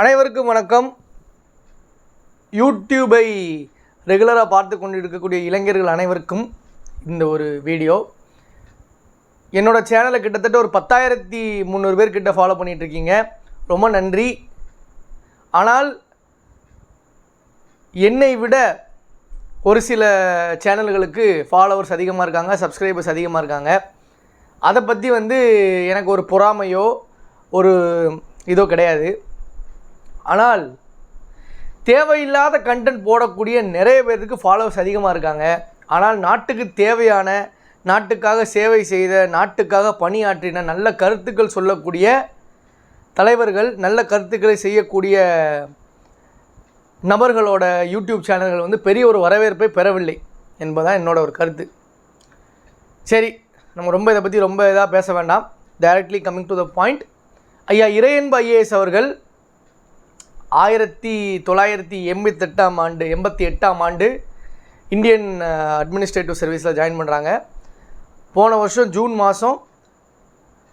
அனைவருக்கும் வணக்கம். யூடியூபை ரெகுலராக பார்த்து கொண்டு இருக்கக்கூடிய இளைஞர்கள் அனைவருக்கும் இந்த ஒரு வீடியோ என்னோடய சேனலை கிட்டத்தட்ட ஒரு பத்தாயிரத்தி முந்நூறு பேர் கிட்ட ஃபாலோ பண்ணிகிட்ருக்கீங்க ரொம்ப நன்றி. ஆனால் என்னை விட ஒரு சில சேனல்களுக்கு ஃபாலோவர்ஸ் அதிகமாக இருக்காங்க சப்ஸ்கிரைபர்ஸ் அதிகமாக இருக்காங்க. அதை பற்றி வந்து எனக்கு ஒரு பொறாமையோ ஒரு இதோ கிடையாது. ஆனால் தேவையில்லாத கண்டென்ட் போடக்கூடிய நிறைய பேருக்கு ஃபாலோவர்ஸ் அதிகமாக இருக்காங்க. ஆனால் நாட்டுக்கு தேவையான நாட்டுக்காக சேவை செய்த நாட்டுக்காக பணியாற்றின நல்ல கருத்துக்கள் சொல்லக்கூடிய தலைவர்கள் நல்ல கருத்துக்களை செய்யக்கூடிய நபர்களோட யூடியூப் சேனல்கள் வந்து பெரிய ஒரு வரவேற்பை பெறவில்லை என்பதான் என்னோட ஒரு கருத்து. சரி நம்ம ரொம்ப இதை பற்றி ரொம்ப இதாக பேச வேண்டாம். Directly coming to the point ஐயா இறையன்பு ஐஏஎஸ் அவர்கள் ஆயிரத்தி தொள்ளாயிரத்தி எண்பத்தெட்டாம் ஆண்டு எண்பத்தி எட்டாம் ஆண்டு இந்தியன் அட்மினிஸ்ட்ரேட்டிவ் சர்வீஸில் ஜாயின் பண்ணுறாங்க போன வருஷம் ஜூன் மாதம்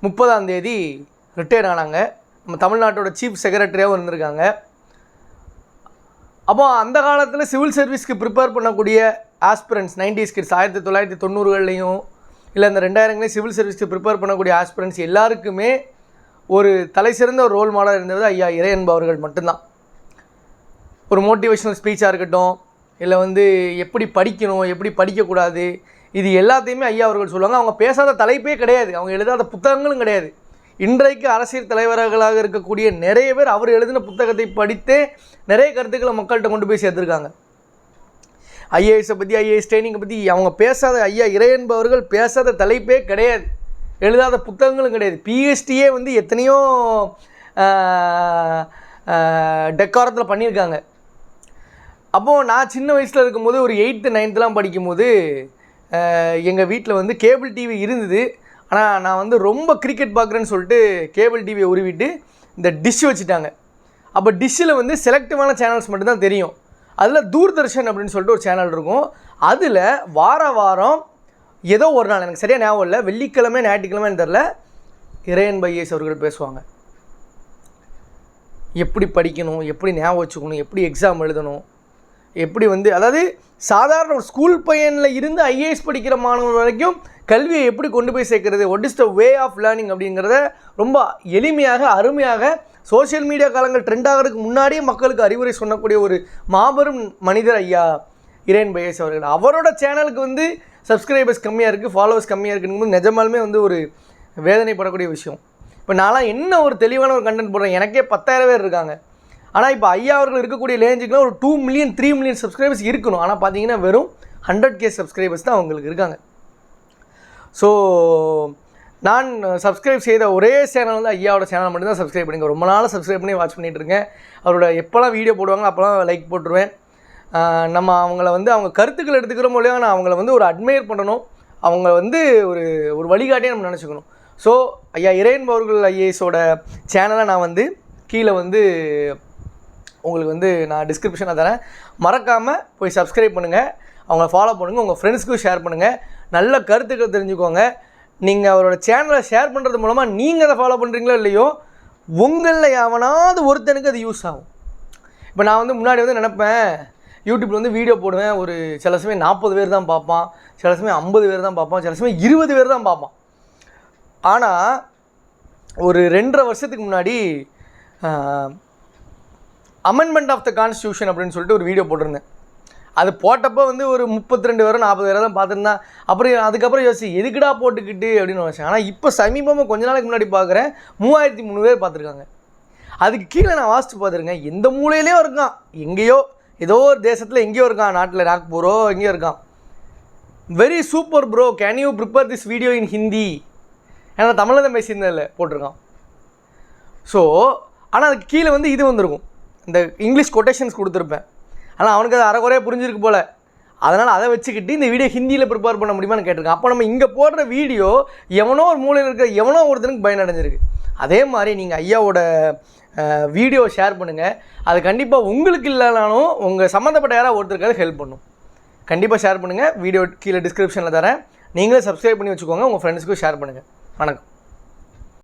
முப்பதாம் தேதி ரிட்டையர் ஆனாங்க. நம்ம தமிழ்நாட்டோட சீஃப் செக்ரட்டரியாகவும் இருந்திருக்காங்க. அப்போ அந்த காலத்தில் சிவில் சர்வீஸ்க்கு ப்ரிப்பேர் பண்ணக்கூடிய ஆஸ்பிரன்ஸ் நைன்டிஸ் கிட்ஸ் ஆயிரத்தி தொள்ளாயிரத்தி தொண்ணூறுகள்லையும் இல்லை இந்த ரெண்டாயிரங்களையும் சிவில் சர்வீஸ்க்கு ப்ரிப்பேர் பண்ணக்கூடிய ஆஸ்பிரன்ஸ் எல்லாருக்குமே ஒரு தலை சிறந்த ஒரு ரோல் மாடல் இருந்தது ஐயா இறையன்பவர்கள் மட்டும்தான். ஒரு மோட்டிவேஷ்னல் ஸ்பீச்சாக இருக்கட்டும் இல்லை வந்து எப்படி படிக்கணும் எப்படி படிக்கக்கூடாது இது எல்லாத்தையுமே ஐயா அவர்கள் சொல்லுவாங்க. அவங்க பேசாத தலைப்பே கிடையாது. அவங்க எழுதாத புத்தகங்களும் கிடையாது. இன்றைக்கு அரசியல் தலைவர்களாக இருக்கக்கூடிய நிறைய பேர் அவர் எழுதின புத்தகத்தை படித்தே நிறைய கருத்துக்களை மக்கள்கிட்ட கொண்டு போய் சேர்த்துருக்காங்க. ஐஏஎஸை பற்றி ஐஏஎஸ் ட்ரைனிங்கை பற்றி அவங்க பேசாத ஐயா இறை என்பவர்கள் பேசாத தலைப்பே கிடையாது. எழுதாத புத்தகங்களும் கிடையாது. பிஎஸ்டியே வந்து எத்தனையோ டெக்காரத்தில் பண்ணியிருக்காங்க. அப்போது நான் சின்ன வயசில் இருக்கும்போது ஒரு எயித்து நைன்த்துலாம் படிக்கும்போது எங்கள் வீட்டில் வந்து கேபிள் டிவி இருந்தது. ஆனால் நான் வந்து ரொம்ப கிரிக்கெட் பார்க்குறேன்னு சொல்லிட்டு கேபிள் டிவியை உருவிட்டு இந்த டிஷ் வச்சுட்டாங்க. அப்போ டிஷ்ஷில் வந்து செலக்டிவான சேனல்ஸ் மட்டும்தான் தெரியும். அதில் தூர்தர்ஷன் அப்படின்னு சொல்லிட்டு ஒரு சேனல் இருக்கும். அதில் வார வாரம் ஏதோ ஒரு நாள் எனக்கு சரியாக ஞாபகம் இல்லை வெள்ளிக்கிழமை ஞாயிற்றுக்கிழமைன்னு தெரில இறையன் பையஸ் அவர்கள் பேசுவாங்க. எப்படி படிக்கணும் எப்படி ஞாபகம் வச்சுக்கணும் எப்படி எக்ஸாம் எழுதணும் எப்படி வந்து அதாவது சாதாரண ஒரு ஸ்கூல் பையனில் இருந்து ஐஏஎஸ் படிக்கிற மாணவன் வரைக்கும் கல்வியை எப்படி கொண்டு போய் சேர்க்கறது what is the way of learning அப்படிங்கிறத ரொம்ப எளிமையாக அருமையாக சோஷியல் மீடியா காலங்கள் ட்ரெண்ட் ஆகிறதுக்கு முன்னாடியே மக்களுக்கு அறிவுரை சொல்லக்கூடிய ஒரு மாபெரும் மனிதர் ஐயா இரேன் பையஸ் அவர்கள். அவரோட சேனலுக்கு வந்து சப்ஸ்கிரைபர்ஸ் கம்மியாக இருக்குது ஃபாலோவர்ஸ் கம்மியாக இருக்குங்கும்போது நிஜமாலுமே வந்து ஒரு வேதனைப்படக்கூடிய விஷயம். இப்போ நான்லாம் என்ன ஒரு தெளிவான ஒரு கண்டென்ட் போடுறேன் எனக்கே பத்தாயிரம் பேர் இருக்காங்க. ஆனால் இப்போ ஐயா அவர்கள் இருக்கக்கூடிய லேஞ்சுக்குலாம் ஒரு two million three million subscribers இருக்கணும். ஆனால் பார்த்தீங்கன்னா வெறும் ஹண்ட்ரட் கே சப்ஸ்கிரைபர்ஸ் தான் அவங்களுக்கு இருக்காங்க. ஸோ நான் சப்ஸ்கிரைப் செய்த ஒரே சேனல் வந்து ஐயாவோட சேனல் மட்டும் தான் சப்ஸ்கிரைப் பண்ணிங்க ரொம்ப நாளாக சப்ஸ்கிரைப் பண்ணி வாட்ச் பண்ணிகிட்டு இருக்கேன். அவரோட எப்போல்லாம் வீடியோ போடுவாங்களோ அப்போல்லாம் லைக் போட்டுருவேன். நம்ம அவங்கள வந்து அவங்க கருத்துக்கள் எடுத்துக்கிற மூலியமாக நான் அவங்கள வந்து ஒரு அட்மையர் பண்ணணும். அவங்க வந்து ஒரு ஒரு வழிகாட்டியே நம்ம நினச்சிக்கணும். ஸோ ஐயா இறையன்பவர்கள் ஐஏஎஸோட சேனலை நான் வந்து கீழே வந்து உங்களுக்கு வந்து நான் டிஸ்கிரிப்ஷனில் தரேன். மறக்காமல் போய் சப்ஸ்கிரைப் பண்ணுங்கள் அவங்கள ஃபாலோ பண்ணுங்கள் உங்கள் ஃப்ரெண்ட்ஸ்க்கும் ஷேர் பண்ணுங்கள் நல்ல கருத்துக்கள் தெரிஞ்சுக்கோங்க. நீங்கள் அவரோட சேனலை ஷேர் பண்ணுறது மூலமாக நீங்கள் அதை ஃபாலோ பண்ணுறீங்களோ இல்லையோ உங்களில் எவனாவது ஒருத்தனுக்கு அது யூஸ் ஆகும். இப்போ நான் வந்து முன்னாடி வந்து நினப்பேன் யூடியூப்பில் வந்து வீடியோ போடுவேன். ஒரு சில சமயம் நாற்பது பேர் தான் பார்ப்பான். சில சமயம் ஐம்பது பேர் தான் பார்ப்பான். சில சமயம் இருபது பேர் தான் பார்ப்பான். ஆனால் ஒரு ரெண்டரை வருஷத்துக்கு முன்னாடி அமெண்ட்மெண்ட் ஆஃப் த கான்ஸ்டியூஷன் அப்படின்னு சொல்லிட்டு ஒரு வீடியோ போட்டிருந்தேன். அது போட்டப்போ வந்து ஒரு முப்பத்தி ரெண்டு பேரும் நாற்பது பேரை தான் பார்த்துருந்தேன் அப்புறம் அதுக்கப்புறம் யோசிச்சு எதுக்குடா போட்டுக்கிட்டு அப்படின்னு நினச்சேன் ஆனால் இப்போ சமீபமாக கொஞ்ச நாளைக்கு முன்னாடி பார்க்குறேன் மூவாயிரத்தி மூணு பேர் பார்த்துருக்காங்க. அதுக்கு கீழே நான் வாசித்து பார்த்துருக்கேன் எந்த மூலையிலையும் இருக்கான். எங்கேயோ ஏதோ ஒரு தேசத்தில் எங்கேயோ இருக்கான் நாட்டில் நாக்பூரோ எங்கேயோ இருக்கான். Very super bro can you prepare this video in Hindi ஏன்னா தமிழில் தான் பேசியிருந்ததில்ல போட்டிருக்கான். ஸோ ஆனால் அதுக்கு கீழே வந்து இது வந்திருக்கும். இந்த இங்கிலீஷ் கொட்டேஷன்ஸ் கொடுத்துருப்பேன். ஆனால் அவனுக்கு அது அரைக்குறையாக புரிஞ்சிருக்கு போல். அதனால் அதை வச்சுக்கிட்டு இந்த வீடியோ ஹிந்தியில் ப்ரிப்பேர் பண்ண முடியுமான்னு கேட்டிருக்கேன். அப்போ நம்ம இங்கே போடுற வீடியோ எவனோ ஒரு மூலையில் இருக்கிற எவனோ ஒருத்தனுக்கு பயனடைஞ்சிருக்கு. அதே மாதிரி நீங்கள் ஐயாவோட வீடியோ ஷேர் பண்ணுங்கள் அது கண்டிப்பாக உங்களுக்கு இல்லைனாலும் உங்கள் சம்மந்தப்பட்ட யாராவது ஒருத்தருக்காவது ஹெல்ப் பண்ணும். கண்டிப்பாக ஷேர் பண்ணுங்கள் வீடியோ கீழே டிஸ்கிரிப்ஷனில் தரேன். நீங்களே சப்ஸ்கிரைப் பண்ணி வச்சுக்கோங்க. உங்கள் ஃப்ரெண்ட்ஸ்க்கும் ஷேர் பண்ணுங்கள் வணக்கம்.